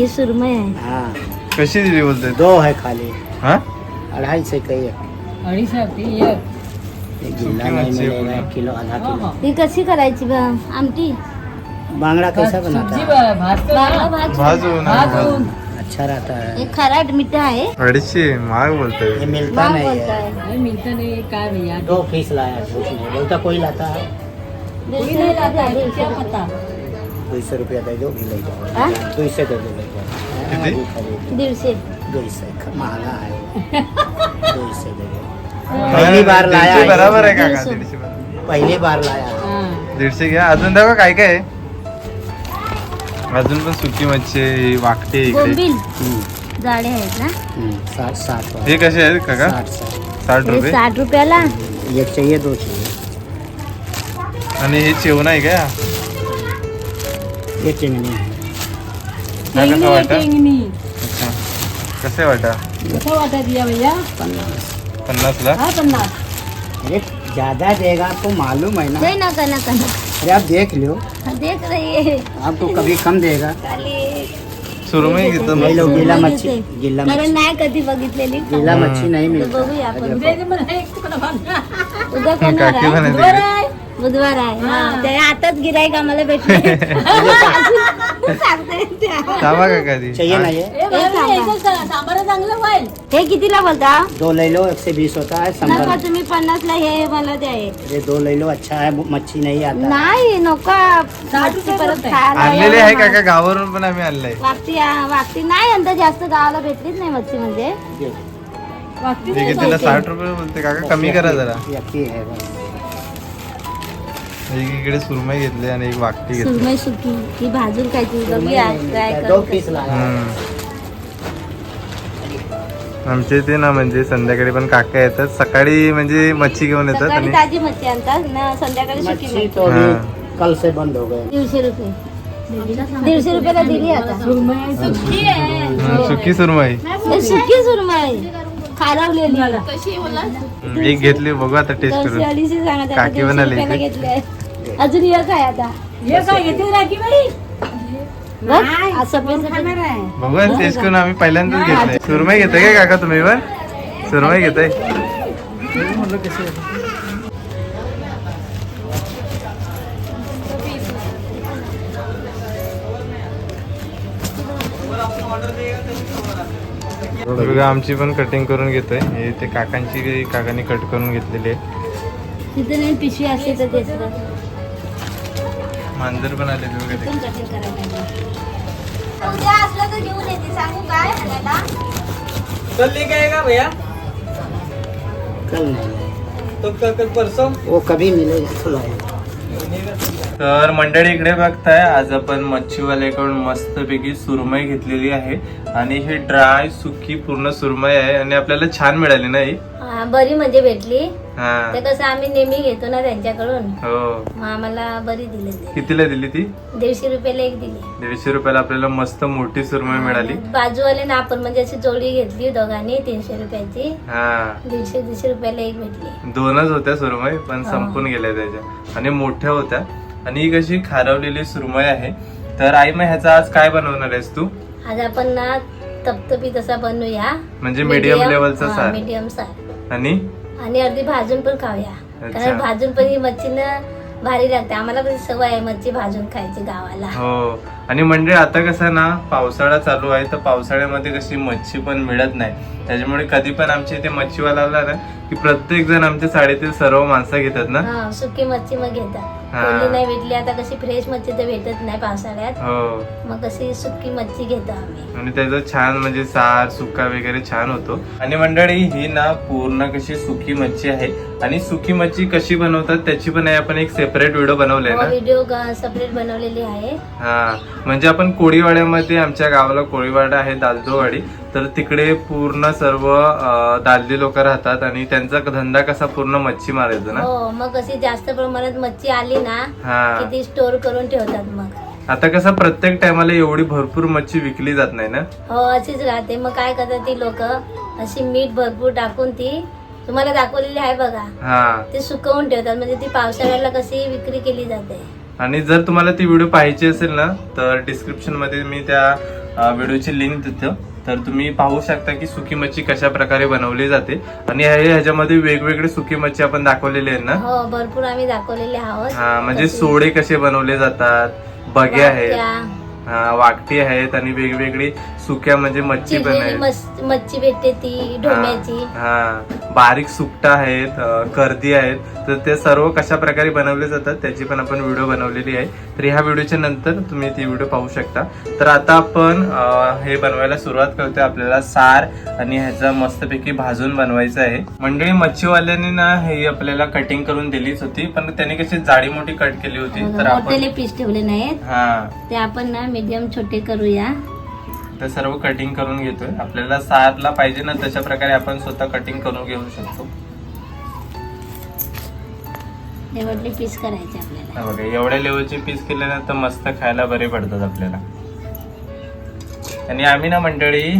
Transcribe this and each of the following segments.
ही सुरमई आहे हाँ। कशी दिली बोलते दो है खाली। हा? अढ़ाई से कई अडीच ती एक एक गिल्ला सूखी नहीं मच्छी मिलेगा है एक किलो आधा किलो। ही। कशी करायची बा? आमटी? बांगड़ा कैसा बनाता है? भात बांगडा भात। भाजून भाजून अच्छा रहता है। हे खराट मिठा आहे अडीचशे महाग बोलतोय ये मिलता नहीं है। नाही मिळतं नाही काय भैया? दो पीस लाया नहीं। बोलता कोई लाता है? दीडशे रुपये आहे, दीडशे क्या. पता? दो सौ रुपया दे दो भी ले हाँ? जाओ दो सौ दे दो ले जाओ कितनी? अभी खरीद दीडशे दो. सौ महंगा है. दो सौ दे दो पहली बार लाया है। बराबर आहे काका दीडशे. पहली बार लाया. दीडशे घ्या. अजून दाखवा काय काय आहे. अजून पण सुकी मच्छी आहे, वाकटे आहे इकडे. बोंबील. हम्म, जाडे आहेत ना? हम्म, साठ साठ हे कसे आहेत काका? साठ साठ. साठ हे रुपये? साठ रुपयाला? एक चाहिए दो चाहिए. आणि हे जेवण आहे का? ये चिंगनी है। हा कसा वाटा? अच्छा कसं वाटा? कसं वाटत या भैया? पन्नास। हा पन्नास। अरे ज़्यादा देगा आपको मालूम है ना। नाही नका नका नका. अरे आप देख लो हा, देख रही है। आपको कभी कम देगा। खाली सुरमई घेतो ले लो. गीला मच्छी. गीला मच्छी। नाही कधी बघितलेली गीला. मच्छी नहीं मिलता। बघूया आपण. उद्या काकी आहे आहे. आहे. बुधवार आहे आताच गिराईक आम्हाला भेटले. सांगा. हे कितीला बोलता? दो ले लो एक से बीस होता है नका तुम्ही पन्नास ला हे मला द्या. दो ले लो अच्छा है मच्छी नहीं आता। नाही नका. साठ मच्छी रुपये परत. खायला आणलेले आहे. काका गावावरून पण आम्ही आणलंय. वागती वागती. नाही अंतर जास्त गावाला भेटलीच नाही मच्छी म्हणजे. आहे तिला साठ रुपये बोलते काका. कमी करा जरा. है बस. एक इकडे सुरमई घेतली आणि एक वाकटी घेतली. सुरमई सुकी. ही भाजून खायची. बघूया ट्राय करू. आमच्या इथे ना म्हणजे संध्याकाळी पण काका येतात. सकाळी म्हणजे मच्छी घेऊन येतात सकाळी आणि ताजी मच्छी आणतात. ना संध्याकाळी सुकी मच्छी मच्छी. तो अभी हाँ। कल से बंद हो गए. दीडशे रुपये. दीडशे रुपयाला दिली आता. सुरमई सुकी सुरमई. हे सुकी सुरमई. खारवलेली. एक घेतली बघू आता टेस्ट दोनशे करून. अडीचशे सांगत आता काकी दीडशे म्हणाली रुपयाला इथे. घेतले अजून एक आहे आता? हे काय घेते राखी बाई? बघ, असं पण बघू टेस्ट करून आम्ही पहिल्यांदाच घेतलंय. सुरमई घेताय काय काका तुम्ही पण सुरमई घेताय. बघा आमची पण कटिंग करून घेतोय. हे ते काकांची काकांनी कट करून घेतलेली आहे. तिथे नाही पिशवी असते तर तेच तर. मांजर पण आले बघा ते पण कटिंग करायला पाहिजे. उद्या असलं तर घेऊन येते. सांगू काय आणायला? कल लेके आएगा भैया? कल नहीं तो कल कल परसों? वो कभी मिलेगा तो लाएगा तर मंडळी इकडे बघताय आज आपण मच्छीवाल्याकडून मस्तपैकी सुरमई घेतलेली आहे. आणि ही ड्राय सुकी पूर्ण सुरमई आहे. आणि आपल्याला छान मिळाली ना ही बरी म्हणजे भेटली. हा. ते कसं आम्ही नेहमी घेतो ना त्यांच्याकडून. हो. मग आम्हाला बरी दिली ते. कितीला दिली ती? दीडशे रुपयाला एक दिली. दीडशे रुपयाला आपल्याला मस्त मोठी सुरमई मिळाली. बाजूवाले ना आपण म्हणजे अशी जोडी घेतली दोघांनी तीनशे रुपयाची. हा. दीडशे दीडशे रुपयाला एक भेटली. दोनच होत्या सुरमई पण हा. संपून गेल्या त्याच्या. आणि मोठ्या होत्या. आणि ही कशी खारवलेली सुरमई आहे. तर आई मग ह्याचा आज काय बनवणार आहेस तू? आज आपण ना तपतपी तसा बनवूया. म्हणजे medium level चा सार. मीडियम सार. आणि? आणि अर्धी भाजून पण खाऊया. कारण भाजून पण ही मच्छी ना भारी लागते आम्हाला पण सवय आहे मच्छी भाजून खायची गावाला. हो. आणि म्हणजे आता कसं ना पावसाळा चालू आहे. तर पावसाळ्यामध्ये कशी मच्छी पण मिळत नाही. त्याच्यामुळे कधी पण आमच्या इथे मच्छीवाला आला ना की प्रत्येक जण आमच्या साडीतील सर्व माणसं घेतात ना? हा सुकी मच्छी मग घेतात. हा. कोणी नाही भेटली आता कशी फ्रेश मच्छी तर भेटत नाही पावसाळ्यात. हो. मग कशी सुकी मच्छी घेतो आम्ही. आणि त्याचं छान म्हणजे सार सुका वगैरे छान होतो. आणि मंडळी ही ना पूर्ण कशी सुकी मच्छी आहे. आणि सुकी मच्छी कशी बनवतात त्याची पण आहे आपण एक सेपरेट व्हिडिओ बनवलाय ना? व्हिडिओ सेपरेट बनवलेली आहे. हा. म्हणजे आपण कोळीवाड्यामध्ये आमच्या गावाला कोळीवाडा आहे दालदोवाडी तर तिकडे पूर्ण सर्व अं, दालदी लोक राहतात आणि त्यांचा धंदा कसा पूर्ण मच्छी मारायचा ना? हो मग कशी जास्त प्रमाणात मच्छी आली ना की ती स्टोर करून ठेवतात मग. आता कसं प्रत्येक टायमाला एवढी भरपूर मच्छी विकली जात नाही ना? हो अशीच राहते. मग काय करतात ती लोक? अशी मीठ भरपूर टाकून ती तुम्हाला दाखवलेली आहे बघा. हा. ते सुकवून ठेवतात. म्हणजे ती पावसाळ्याला कशी विक्री केली जाते. आणि जर तुम्हाला ती व्हिडिओ पाहायची असेल ना तर डिस्क्रिप्शनमध्ये मी त्या व्हिडिओची लिंक देतो. तर तुम्ही पाहू शकता की सुकी मच्छी कशा प्रकारे बनवली जाते. आणि हे- ह्याच्यामध्ये वेगवेगळे सुकी मच्छी आपण दाखवलेले आहेत ना? हो भरपूर आम्ही दाखवलेले आहोत. हा म्हणजे सोडे कसे बनवले जातात बगे आहेत हा, वाकटी आहेत आणि वेगवेगळी सुक्या म्हणजे मच्छी पण मस- मच्छी भेटते ती ढोम्याची. हा हा. बारीक सुकटा आहेत कर्दी आहेत. तर ते सर्व कशा प्रकारे बनवले जातात त्याची पण आपण व्हिडिओ बनवलेली आहे. तर ह्या व्हिडिओच्या नंतर तुम्ही ती व्हिडिओ पाहू शकता. तर आता आपण हे बनवायला सुरुवात करतोय आपल्याला सार आणि ह्याचा मस्तपैकी भाजून बनवायचं आहे. मंडळी मच्छीवाल्यांनी ना हे आपल्याला कटिंग करून दिलीच होती पण त्यांनी कशी जाडी मोठी कट केली होती. तर आपण पीस ठेवले नाहीत. हा. ते आपण ना मीडियम छोटे करूया. ते सर्व कटिंग करून घेतोय. आपल्याला सारला पाहिजे ना तशा प्रकारे आपण स्वतः कटिंग करून घेऊ शकतो. एवढले पीस करायचे आपल्याला. बघा एवढ्या लेवलचे पीस केले ना तर मस्त खायला बरे पडतात आपल्याला. आणि आम्ही ना मंडळी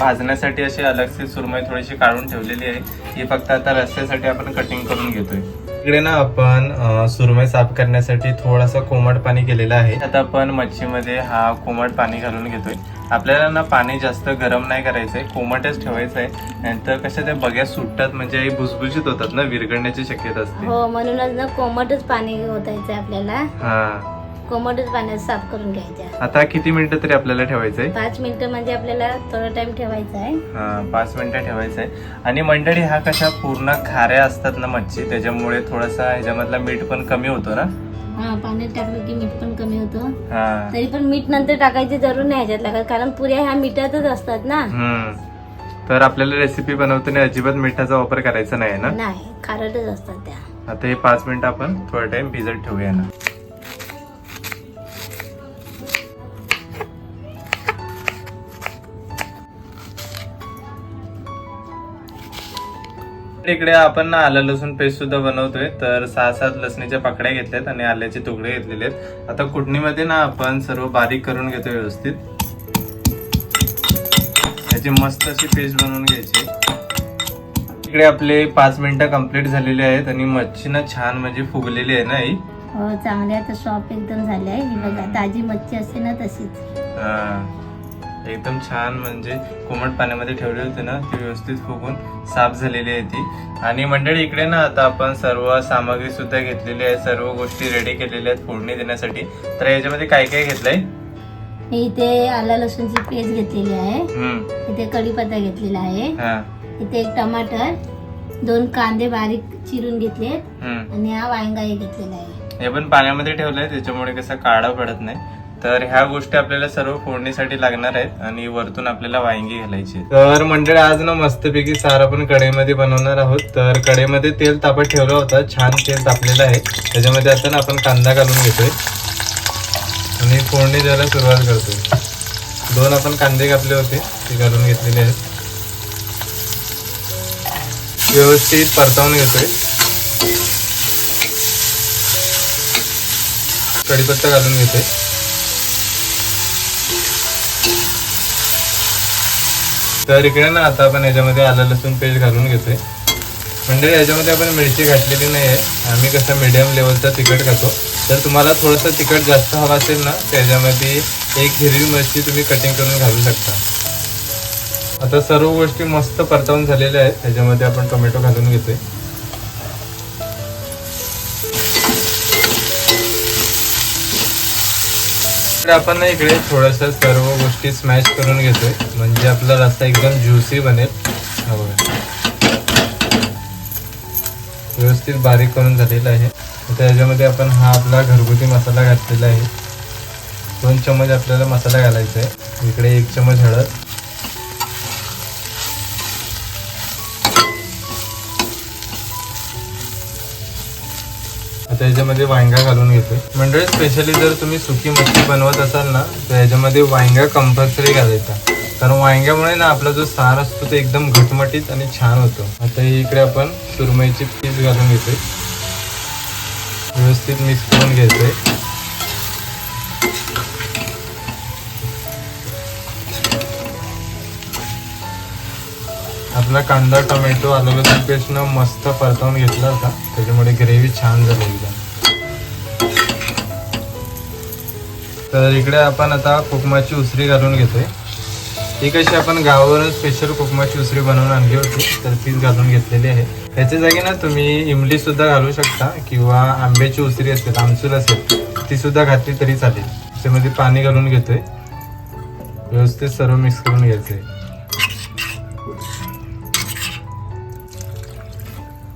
भाजण्यासाठी अशी अलगशी सुरमई थोडीशी काढून ठेवलेली आहे. ही फक्त आता रस्त्यासाठी आपण कटिंग करून घेतोय. इकडे ना आपण सुरमई साफ करण्यासाठी थोडासा कोमट पाणी केलेलं आहे. आता आपण मच्छीमध्ये हा कोमट पाणी घालून घेतोय. आपल्याला ना पाणी जास्त गरम नाही करायचंय कोमटच ठेवायचं आहे नंतर कशा त्या बग्या सुटतात म्हणजे भुसभुशीत होतात ना विरघळण्याची शक्यता असते. हो म्हणूनच ना कोमटच पाणी ओतायचं आपल्याला. हा. कोमटच पाण्यात साफ करून घ्यायच्या आता किती मिनिटं तरी आपल्याला ठेवायचंय पाच मिनिटं म्हणजे आपल्याला थोडा टाइम ठेवायचा आहे. हा पाच मिनिटं ठेवायचं आहे. आणि मंडळी हा कशा पूर्ण खाऱ्या असतात ना मच्छी त्याच्यामुळे थोडासा ह्याच्यामधला मीठ पण कमी होतो ना? हा पाण्यात टाकलं की मीठ पण कमी होतं. हा. तरी पण मीठ नंतर टाकायची जरूर नाही ह्याच्यात लागत कारण पुऱ्या ह्या मिठातच असतात ना. हम्म. तर आपल्याला रेसिपी बनवताना अजिबात मिठाचा वापर करायचा नाही ना? नाही खारटच असतात त्या. आता हे पाच मिनिटं आपण थोडा टाइम भिजत ठेवूया ना. इकडे आपण ना आलं लसूण पेस्ट सुद्धा बनवतोय. तर सहा सात लसणीच्या पाकड्या घेतल्यात आणि आल्याचे तुकडे घेतलेले आहेत. आता कुटणीमध्ये ना आपण सर्व बारीक करून घेतोय व्यवस्थित. त्याची मस्त अशी पेस्ट बनवून घ्यायची. इकडे आपले पाच मिनिटं कंप्लीट झालेले आहेत आणि मच्छी ना छान म्हणजे फुगलेली आहे ना ही. हो चांगले आता सॉफ्ट एकदम झाले आहे. ही बघा ताजी मच्छी असते ना तशीच. हा. एकदम छान म्हणजे कोमट पाण्यामध्ये ठेवली होती ना ती व्यवस्थित फुगून साफ झालेली आहे ती. आणि मंडळी इकडे ना आता आपण सर्व सामग्री सुद्धा घेतलेली आहे सर्व गोष्टी रेडी केलेल्या आहेत फोडणी देण्यासाठी. तर याच्यामध्ये काय काय घेतलंय? इथे आला लसूणची पेस्ट घेतलेली आहे. इथे कढीपत्ता घेतलेला आहे. हा. इथे एक टमाटर दोन कांदे बारीक चिरून हम्म. आणि हा वांगाही घेतलेला आहे. हे पण पाण्यामध्ये ठेवलंय त्याच्यामुळे कसं काळा पडत नाही. तर ह्या गोष्टी आपल्याला सर्व फोडणीसाठी लागणार आहेत आणि वरतून आपल्याला वांगी घालायची तर मंडळी आज ना मस्तपैकी सार आपण कढईमध्ये बनवणार आहोत. तर कढईमध्ये तेल तापत ठेवलं होतं. छान तेल तापलेलं आहे. त्याच्यामध्ये आता ना आपण कांदा घालून घेतोय. आणि फोडणी द्यायला सुरुवात करतोय. दोन आपण कांदे कापले होते. ते घालून घेतलेले आहेत. व्यवस्थित परतावून घेतोय. कढीपत्ता घालून घेतोय. तर इकडे ना आता आपण याच्यामध्ये आलं लसूण पेस्ट घालून घेतोय. म्हणजे याच्यामध्ये आपण मिरची घातलेली नाही आहे आम्ही कसं मिडियम लेवलचा तिखट खातो. तर तुम्हाला थोडंसं तिखट जास्त हवं असेल ना त्याच्यामध्ये एक हिरवी मिरची तुम्ही कटिंग करून घालू शकता. आता सर्व गोष्टी मस्त परतावून झालेल्या आहेत. त्याच्यामध्ये आपण टोमॅटो घालून घेतोय. तर आपण इकडे थोडस सर्व गोष्टी स्मॅश करून घेतोय. म्हणजे आपला रस्ता एकदम ज्युसी बनेल. व्यवस्थित बारीक करून झालेला आहे. त्याच्यामध्ये याच्यामध्ये आपण हा आपला घरगुती मसाला घातलेला आहे. दोन चमच आपल्याला मसाला घालायचा आहे. इकडे एक चमच हळद. आता याच्यामध्ये वांगा घालून घेतोय म्हणजे स्पेशली जर तुम्ही सुकी मच्छी बनवत असाल ना तर याच्यामध्ये वांगा कंपल्सरी घालायचा कारण वांग्यामुळे ना आपला जो सार असतो तो एकदम घटमटीत आणि छान होतो. आता इकडे आपण सुरमईची पीस घालून घेतोय. व्यवस्थित मिक्स करून घ्यायचंय आपला कांदा टोमॅटो आलं लसूण पेस्ट मस्त परतवून घेतला होता. त्याच्यामुळे ग्रेव्ही छान झाली एकदम. तर इकडे आपण आता कोकमाची उसरी घालून घेतोय. ही कशी आपण गावावरून स्पेशल कोकमाची उसरी बनवून आणली होती तर तीच घालून घेतलेली आहे. त्याच्या जागी ना तुम्ही इमली सुद्धा घालू शकता किंवा आंब्याची उसरी असेल आमसूल असेल ती सुद्धा घातली तरी चालेल. त्यामध्ये पाणी घालून घेतोय. व्यवस्थित सर्व मिक्स करून घ्यायचंय.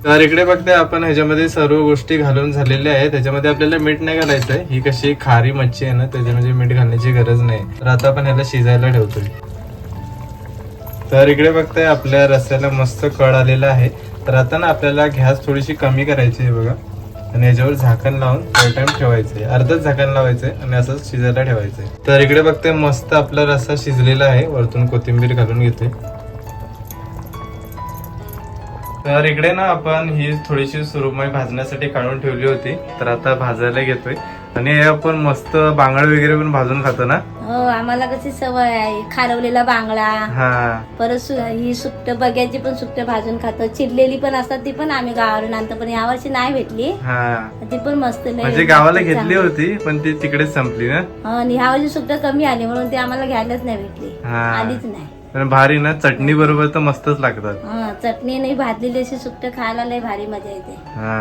तर इकडे बघते आपण ह्याच्यामध्ये सर्व गोष्टी घालून झालेल्या आहेत. त्याच्यामध्ये आपल्याला मीठ नाही घालायचं आहे ही कशी खारी मच्छी आहे ना त्याच्यामध्ये म्हणजे मीठ घालण्याची गरज नाही. तर आता आपण ह्याला शिजायला ठेवतोय. तर इकडे बघताय आपल्या रस्त्याला मस्त कळ आलेला आहे. तर आता ना आपल्याला गॅस थोडीशी कमी करायची आहे बघा. आणि याच्यावर झाकण लावून थोडा टाइम ठेवायचंय अर्धच झाकण लावायचंय आणि असंच शिजायला ठेवायचंय तर इकडे बघते मस्त आपला रस्सा शिजलेला आहे. वरतून कोथिंबीर घालून घेते तर इकडे ना आपण ही थोडीशी सुरमई भाजण्यासाठी काढून ठेवली होती. तर आता भाजायला घेतोय. आणि आपण मस्त बांगड वगैरे पण भाजून खातो ना? हो आम्हाला कशी सवय आहे. खारवलेला बांगडा हा. परत सु- ही सुकट बग्याची पण सुकट भाजून खातो. चिरलेली पण असतात ती पण आम्ही गावावरून आणतो पण यावर्षी नाही भेटली. हा. ती पण मस्त लय म्हणजे गावाला घेतली. होती पण ती तिकडेच संपली ना? हो, आणि ह्यावर्षी सुकट कमी आली म्हणून ती आम्हाला घ्यायलाच नाही भेटली. हा. आलीच नाही. पण भारी ना चटणी बरोबर तर मस्तच लागतात. हा चटणी नाही भाजलेली अशी सुकट खायला लय भारी मजा येते. हा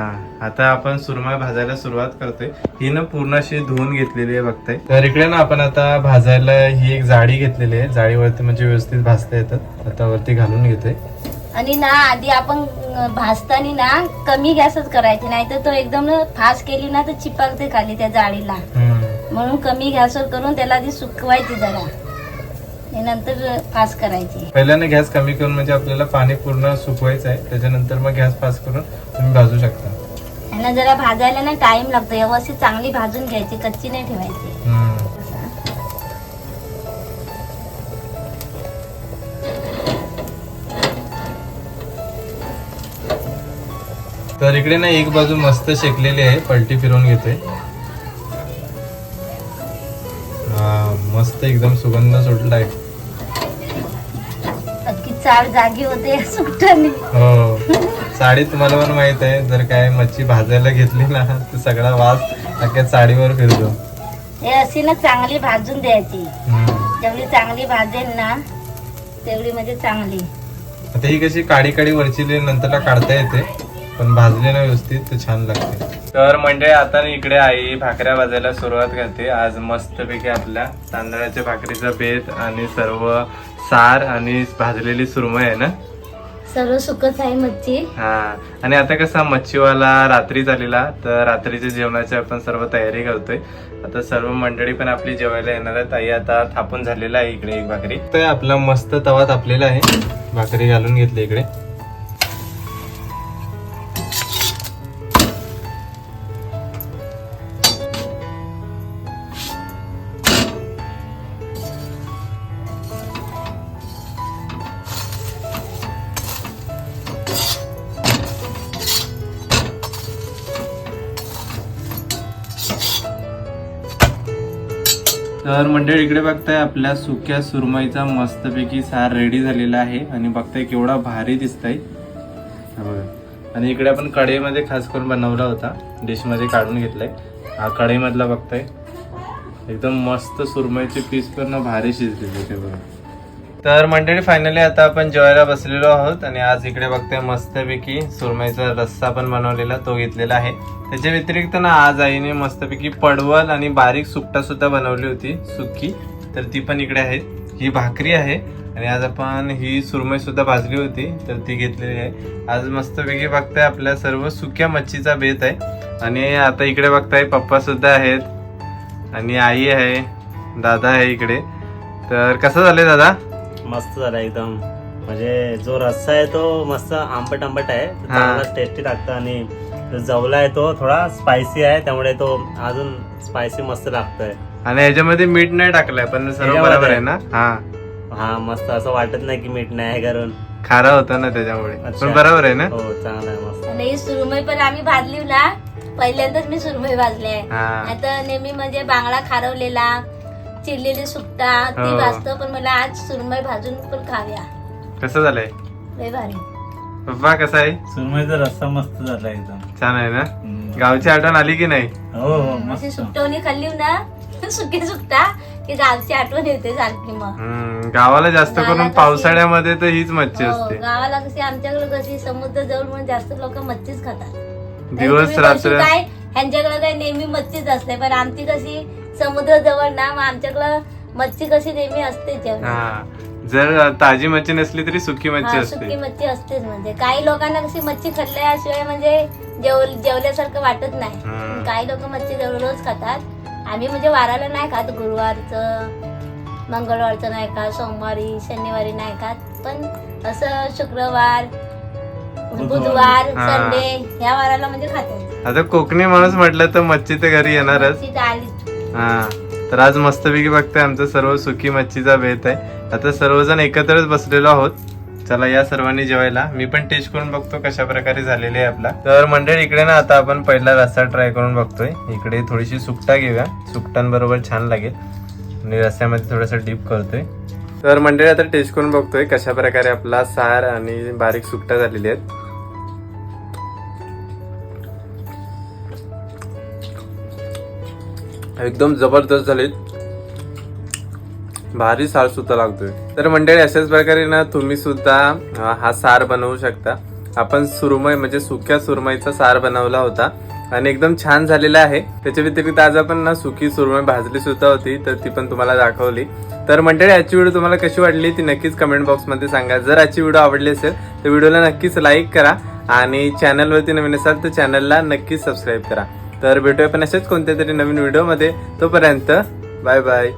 आता आपण सुरमई भाजायला सुरुवात करतोय. ही ना पूर्ण अशी धुवून घेतलेली आहे बघताय. तर इकडे ना आपण आता भाजायला ही एक जाळी घेतलेली आहे. जाळीवरती म्हणजे व्यवस्थित भाजता येतात आता वरती घालून घेतोय. आणि ना आधी आपण भाजताना ना कमी गॅसच करायची नाही तर तो एकदम ना फास्ट केली ना तर चिपकते खाली त्या जाळीला. हम्म. म्हणून कमी गॅसवर करून त्याला आधी सुकवायची जरा. आणि नंतर फास्ट करायची. पहिल्याने गॅस कमी करून म्हणजे आपल्याला पाणी पूर्ण सुकवायचं आहे त्याच्यानंतर मग गॅस पास करून तुम्ही भाजू शकता. यांना जरा भाजायला ना टाइम लागतो व्यवस्थित चांगली भाजून घ्यायची कच्ची नाही ठेवायची. हम्म. तर इकडे ना एक बाजू मस्त शेकलेली आहे पलटी फिरवून घेतोय. हा मस्त एकदम सुगंध सुटलाय. अख्खी चार जागी होते हो. साडी तुम्हाला पण माहीत आहे जर काय मच्छी भाजायला घेतली ना तर सगळा वास अख्ख्या साडीवर फिरतो. हे अशी ना चांगली भाजून द्यायची. जेवढी चांगली भाजेल ना तेवढी म्हणजे चांगली. आता ही कशी काडी काडी वरची नंतरला काढता येते. पण भाजली ना व्यवस्थित तर छान लागते. तर म्हणजे आता इकडे आई भाकऱ्या भाजायला सुरुवात करते. आज मस्तपैकी आपल्या तांदळाच्या भाकरीचा बेत आणि सर्व सार आणि भाजलेली सुरमई आहे ना? सर्व सुकच आहे मच्छी. हा. आणि आता कसा मच्छीवाला रात्री झालेला तर रात्रीच्या जेवणाची आपण सर्व तयारी करतोय. आता सर्व मंडळी पण आपली जेवायला येणार आहेत. आई आता थापून झालेला आहे इकडे एक भाकरी. तर आपला मस्त तवा तापलेला आहे. भाकरी घालून घेतली इकडे. तर मंडळी इकडे बघताय आपल्या सुक्या सुरमईचा मस्तपैकी सार रेडी झालेला आहे. आणि बघताय केवढा भारी दिसत बघा. आणि इकडे आपण कढईमध्ये खास करून बनवला होता. डिशमध्ये काढून घेतलाय. हा कढईमधला बघताय. एकदम मस्त सुरमईचे पीस पण भारी शिजलेले ते बघा. तर मंडळी फायनली आता आपण जेवायला बसलेलो आहोत आणि आज इकडे बघताय मस्तपैकी सुरमईचा रस्सा पण बनवलेला तो घेतलेला आहे. त्याच्या व्यतिरिक्त ना आज आईने मस्तपैकी पडवल आणि बारीक सुकटा सुद्धा बनवली होती सुकी तर ती पण इकडे आहे. ही भाकरी आहे आणि आज आपण ही सुरमई सुद्धा भाजली होती तर ती घेतलेली आहे. आज मस्तपैकी बघताय आपल्या सर्व सुक्या मच्छीचा बेत आहे. आणि आता इकडे बघताय पप्पा सुद्धा आहेत. आणि आई आहे दादा आहे इकडे. तर कसं झालंय दादा? मस्त झाला एकदम. म्हणजे जो रस्सा आहे तो मस्त आंबट आंबट आहे. तो हा. चांगला टेस्टी लागतं आणि जवला आहे तो थोडा स्पायसी आहे त्यामुळे तो अजून स्पायसी मस्त लागतोय. आणि याच्यामध्ये मीठ नाही टाकलंय पण सर्व? बरोबर आहे ना? हा. हा मस्त. असं वाटत नाही की मीठ नाही आहे कारण खारा होता ना त्याच्यामुळे. पण बरोबर आहे ना? हो चांगला आहे मस्त. आणि ही सुरमई पण आम्ही भाजली ना पहिल्यांदाच मी सुरमई भाजली आहे. आता नेहमी म्हणजे बांगडा खारवलेला चिरलेली सुकटा ती हो. भाजतो पण मला आज सुरमई भाजून पण खाव्या कसं झालंय? लय भारी. पप्पा कसं आहे? सुरमईचा रस्सा मस्त झाला एकदम. छान आहे ना? हम्म. गावची आठवण आली की नाही? हो हो अशी मस्त सुकटवणी खाल्ली ना सुके सुकता की गावची आठवण येते सारखी मग. हम्म, गावाला जास्त गावाला करून कशी- पावसाळ्यामध्ये तर हीच मच्छी हो, असते. गावाला कशी आमच्याकडे कशी समुद्र जवळ म्हणून जास्त लोक मच्छीच खातात. दिवस तुम्ही रात्र. काय ह्यांच्याकडे काय नेहमी मच्छीच असते पण आमची कशी समुद्र जवळ ना मग आमच्याकडं मच्छी कशी नेहमी असते जेवण. हा. जर ताजी मच्छी नसली तरी सुकी मच्छी हा, सुकी असते मच्छी असतेच म्हणजे. काही लोकांना कशी मच्छी खाल्ल्याशिवाय म्हणजे जेव जेवल्यासारखं वाटत नाही. हम्म. काही लोक मच्छी दररोज खातात. आम्ही म्हणजे वाराला नाही खात गुरुवारचं मंगळवारचं नाही खात सोमवारी शनिवारी नाही खात. पण असं शुक्रवार बुधवार. हा. संडे ह्या वाराला म्हणजे खातात आता कोकणी माणूस म्हटलं तर मच्छी तर घरी येणारच. मच्छी तर आलीच हा. तर आज मस्तपैकी बघतोय आमचं सर्व सुकी मच्छीचा बेत आहे. आता सर्वजण एकत्रच बसलेलो आहोत. चला या सर्वांनी जेवायला. मी पण टेस्ट करून बघतो कशा प्रकारे झालेली आहे आपला. तर मंडळी इकडे ना आता आपण पहिला रस्सा ट्राय करून बघतोय. इकडे थोडीशी सुकटा घेऊया. सुकटांबरोबर छान लागेल. आणि रस्स्यामध्ये थोडंसं डीप करतोय. तर मंडळी आता टेस्ट करून बघतोय कशा प्रकारे आपला सार आणि बारीक सुकटा झालेली आहेत. एकदम जबरदस्त झाले. भारी सार सुद्धा लागतोय. तर मंडळी अशाच प्रकारे ना तुम्ही सुद्धा हा सार बनवू शकता. आपण सुरमई म्हणजे सुक्या सुरमईचा सार बनवला होता आणि एकदम छान झालेला आहे. त्याच्या व्यतिरिक्त आज आपण ना सुकी सुरमई भाजली सुद्धा होती तर ती पण तुम्हाला दाखवली. तर मंडळी आजची व्हिडिओ तुम्हाला कशी वाटली ती नक्कीच कमेंट बॉक्समध्ये सांगा. जर आजची व्हिडिओ आवडली असेल तर व्हिडिओला नक्कीच लाईक करा आणि चॅनलवरती नवीन असाल तर चॅनलला नक्कीच सबस्क्राईब करा. तर भेटूया पण असेच कोणत्या तरी नवीन व्हिडिओमध्ये. तोपर्यंत बाय बाय